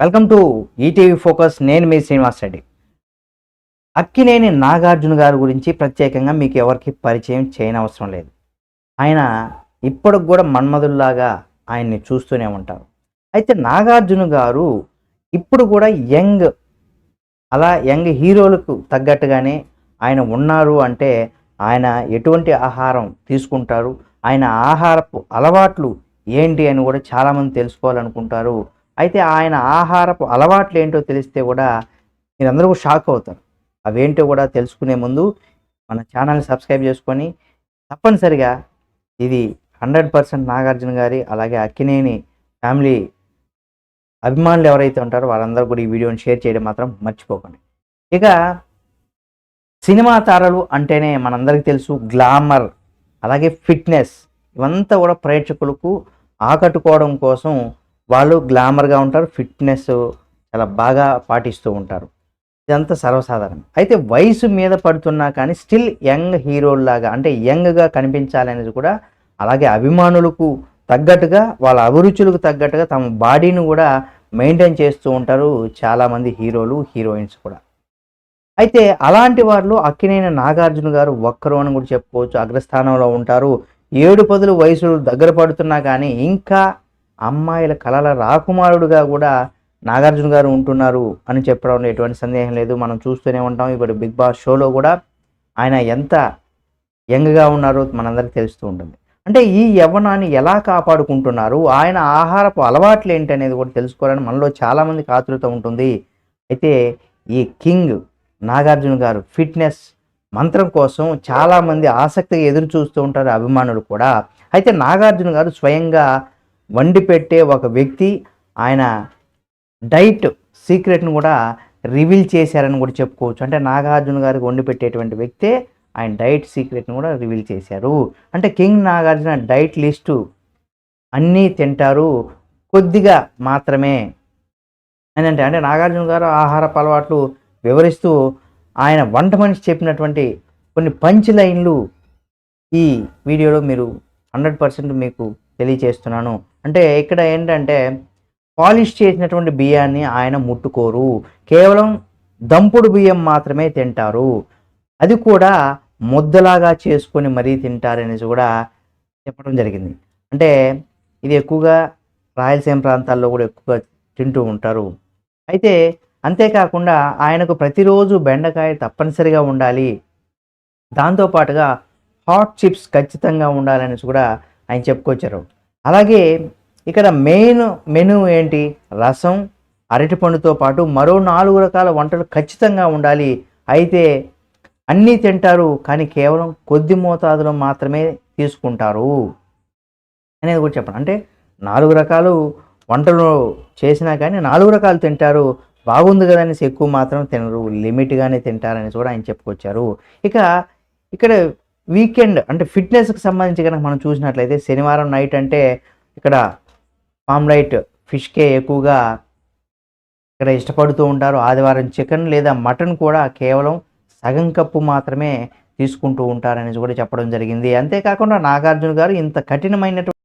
Welcome to ETV focus. నేను మీ శ్రీనివాస్ రెడ్డి. అక్కినేని నాగార్జున గారి గురించి ప్రత్యేకంగా మీకు ఎవరికి పరిచయం చేయనవసరం లేదు. ఆయన ఇప్పటికి కూడా మన్మధుల్లాగా ఆయన్ని చూస్తూనే ఉంటారు. అయితే నాగార్జున గారు ఇప్పుడు కూడా యంగ్ అలా యంగ్ హీరోలకు తగ్గట్టుగానే ఆయన ఉన్నారు అంటే ఆయన ఎటువంటి ఆహారం తీసుకుంటారు ఆయన ఆహారపు అలవాట్లు ఏంటి అని కూడా చాలామంది తెలుసుకోవాలనుకుంటారు. అయితే ఆయన ఆహారపు అలవాట్లు ఏంటో తెలిస్తే కూడా మీరందరూ కూడా షాక్ అవుతారు అవేంటో కూడా తెలుసుకునే ముందు మన ఛానల్ని సబ్స్క్రైబ్ చేసుకొని తప్పనిసరిగా ఇది హండ్రెడ్ పర్సెంట్ నాగార్జున గారి అలాగే అక్కినేని ఫ్యామిలీ అభిమానులు ఎవరైతే ఉంటారో వాళ్ళందరూ కూడా ఈ వీడియోని షేర్ చేయడం మాత్రం మర్చిపోకండి. ఇక సినిమా తారలు అంటేనే మనందరికీ తెలుసు గ్లామర్ అలాగే ఫిట్నెస్ ఇవంతా కూడా ప్రేక్షకులకు ఆకట్టుకోవడం కోసం వాళ్ళు గ్లామర్గా ఉంటారు ఫిట్నెస్ చాలా బాగా పాటిస్తూ ఉంటారు. ఇదంతా సర్వసాధారణం. అయితే వయసు మీద పడుతున్నా కానీ స్టిల్ యంగ్ హీరోల్లాగా అంటే యంగ్గా కనిపించాలనేది కూడా అలాగే అభిమానులకు తగ్గట్టుగా వాళ్ళ అభిరుచులకు తగ్గట్టుగా తమ బాడీని కూడా మెయింటైన్ చేస్తూ ఉంటారు చాలామంది హీరోలు హీరోయిన్స్ కూడా. అయితే అలాంటి వారిలో అక్కినేని నాగార్జున గారు ఒక్కరు అని కూడా చెప్పుకోవచ్చు. అగ్రస్థానంలో ఉంటారు. ఏడు పదులు వయసు దగ్గర పడుతున్నా కానీ ఇంకా అమ్మాయిల కళల రాకుమారుడుగా కూడా నాగార్జున గారు ఉంటున్నారు అని చెప్పడంలో ఎటువంటి సందేహం లేదు. మనం చూస్తూనే ఉంటాం. ఇప్పుడు బిగ్ బాస్ షోలో కూడా ఆయన ఎంత యంగ్గా ఉన్నారో మనందరికీ తెలుస్తూ ఉంటుంది. అంటే ఈ యవ్వనాన్ని ఎలా కాపాడుకుంటున్నారు? ఆయన ఆహారపు అలవాట్లు ఏంటి అనేది కూడా తెలుసుకోవాలని మనలో చాలామంది ఆతృత ఉంటుంది. అయితే ఈ కింగ్ నాగార్జున గారు ఫిట్నెస్ మంత్రం కోసం చాలామంది ఆసక్తిగా ఎదురు చూస్తూ ఉంటారు అభిమానులు కూడా. అయితే నాగార్జున గారు స్వయంగా వండి పెట్టే ఒక వ్యక్తి ఆయన డైట్ సీక్రెట్ను కూడా రివీల్ చేశారని కూడా చెప్పుకోవచ్చు. అంటే నాగార్జున గారికి వండి పెట్టేటువంటి వ్యక్తే ఆయన డైట్ సీక్రెట్ని కూడా రివీల్ చేశారు. అంటే కింగ్ నాగార్జున డైట్ లిస్టు అన్నీ తింటారు. కొద్దిగా మాత్రమే. అని అంటే అంటే నాగార్జున గారు ఆహారపు అలవాట్లు వివరిస్తూ ఆయన వంట మనిషి చెప్పినటువంటి కొన్ని పంచ్ లైన్లు ఈ వీడియోలో మీరు హండ్రెడ్ పర్సెంట్ మీకు తెలియచేస్తున్నాను. అంటే ఇక్కడ ఏంటంటే పాలిష్ చేసినటువంటి బియ్యాన్ని ఆయన ముట్టుకోరు. కేవలం దంపుడు బియ్యం మాత్రమే తింటారు. అది కూడా ముద్దలాగా చేసుకొని మరీ తింటారనేసి కూడా చెప్పడం జరిగింది. అంటే ఇది ఎక్కువగా రాయలసీమ ప్రాంతాల్లో కూడా ఎక్కువగా తింటూ ఉంటారు. అయితే అంతేకాకుండా ఆయనకు ప్రతిరోజు బెండకాయ తప్పనిసరిగా ఉండాలి. దాంతోపాటుగా హాట్ చిప్స్ ఖచ్చితంగా ఉండాలనేసి కూడా ఆయన చెప్పుకొచ్చారు. అలాగే ఇక్కడ మెయిన్ మెను ఏంటి? రసం అరటిపండుతో పాటు మరో నాలుగు రకాల వంటలు ఖచ్చితంగా ఉండాలి. అయితే అన్నీ తింటారు కానీ కేవలం కొద్ది మోతాదులో మాత్రమే తీసుకుంటారు అనేది కూడా చెప్పండి అంటే నాలుగు రకాలు వంటలు చేసినా కానీ నాలుగు రకాలు తింటారు బాగుంది కదా అనేసి ఎక్కువ మాత్రం తినరు లిమిట్గానే తింటారనేసి కూడా ఆయన చెప్పుకొచ్చారు. ఇక ఇక్కడ వీకెండ్ అంటే ఫిట్నెస్కి సంబంధించి కనుక మనం చూసినట్లయితే శనివారం నైట్ అంటే ఇక్కడ పామ్లైట్ ఫిష్కే ఎక్కువగా ఇక్కడ ఇష్టపడుతూ ఉంటారు. ఆదివారం చికెన్ లేదా మటన్ కూడా కేవలం సగం కప్పు మాత్రమే తీసుకుంటూ ఉంటారనేసి కూడా చెప్పడం జరిగింది. అంతేకాకుండా నాగార్జున గారు ఇంత కఠినమైనటువంటి